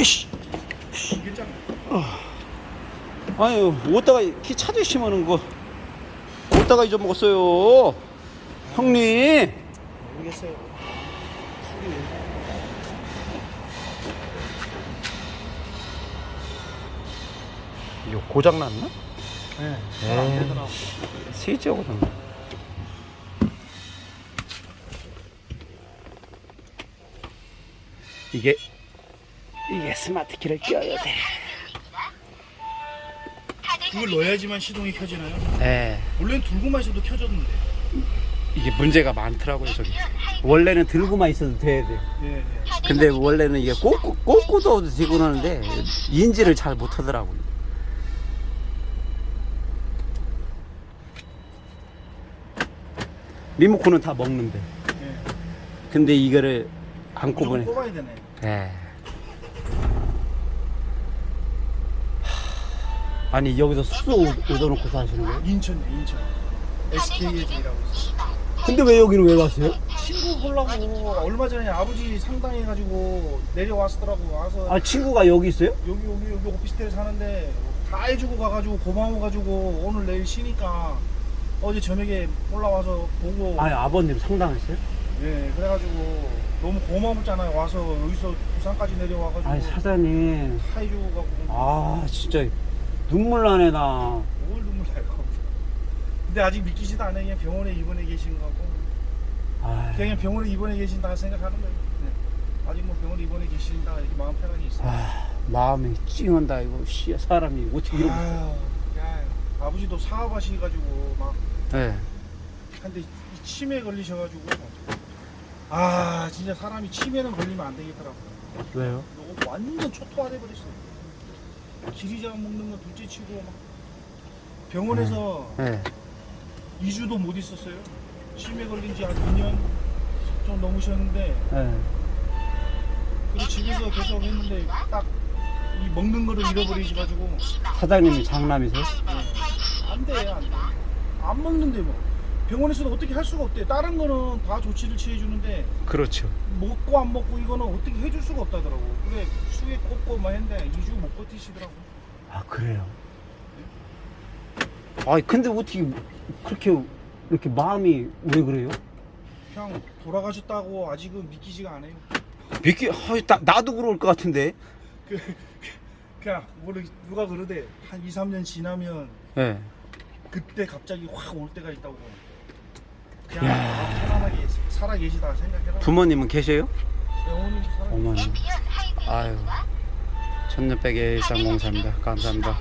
이씨. 괜찮아. 아유, 오다가 키 찾으시면은 거 오다가 잊어먹었어요. 형님. 모르겠어요. 이거 고장 났나? 네. 잘안 에이. 되더라고. 세지하 고장 났 이게 이게 스마트 키를 껴야 돼. 그걸 넣어야지만 시동이 켜지나요? 예. 원래는 들고만 있어도 켜졌는데. 이게 문제가 많더라고요, 저기. 원래는 들고만 있어도 돼야 돼. 예, 예. 근데 원래는 이게 꽂고, 꽂고도 되고 하는데 인지를 잘 못하더라고요. 리모컨은 다 먹는데. 예. 근데 이거를 안좀 꼽으네. 뽑아야 되네. 예. 아니 여기서 숙소 오- 얻어놓고 사시는 거예요? 인천이요, 인천. SK에서 일하고 있어. 근데 왜 여기는 왜 왔어요? 친구 보려고 얼마 전에 아버지 상담해가지고 내려왔더라고. 와서 아 친구가 여기 있어요? 여기 여기 여기 오피스텔 사는데 다 해주고 가가지고 고마워가지고 오늘 내일 쉬니까 어제 저녁에 올라와서 보고 아니 아버님 상담했어요? 예 그래가지고 너무 고마웠잖아요 와서 여기서 부산까지 내려와가지고 아니 사장님 다 해주고 가고 아 진짜 눈물 나네 나. 뭘 눈물 나요 근데 아직 믿기지도 않아요. 그냥 병원에 입원해 계신 거 같고. 아, 그냥 병원에 입원해 계신다 생각하는 거예요. 네. 아직 뭐 병원에 입원해 계신다. 이렇게 마음 편하게 있어요. 아 마음이 찡한다 이거. 씨 사람이 어떻게 이렇게 아유, 야, 아버지도 사업하시가지고 막 네. 이 치매 걸리셔가지고. 아 진짜 사람이 치매는 걸리면 안 되겠더라고. 왜요? 이거 완전 초토화돼 버렸어요. 지리장 먹는 건 둘째 치고 막 병원에서 네. 2주도 못 있었어요. 치매 걸린 지 한 2년 좀 넘으셨는데 네. 그리고 집에서 계속 했는데 딱 이 먹는 거를 잃어버리셔 가지고 사장님이 장남이세요? 안 돼, 안 돼. 안 먹는데 뭐. 병원에서도 어떻게 할 수가 없대. 다른 거는 다 조치를 취해주는데 그렇죠 먹고 안 먹고 이거는 어떻게 해줄 수가 없다더라고. 그래 수에 꽂고 막 했는데 2주 못 버티시더라고. 아 그래요? 아 근데 어떻게 그렇게 이렇게 마음이 왜 그래요? 그냥 돌아가셨다고 아직은 믿기지가 않아요. 믿기 아, 나, 나도 그럴 것 같은데 그냥 모르 누가 그러대 한 2, 3년 지나면 네. 그때 갑자기 확 올 때가 있다고. 그냥 편안하게 살아 계시다 생각해라. 부모님은 계셔요? 어머님 살아. 어머님 아유 천년백의 일상공사입니다 감사합니다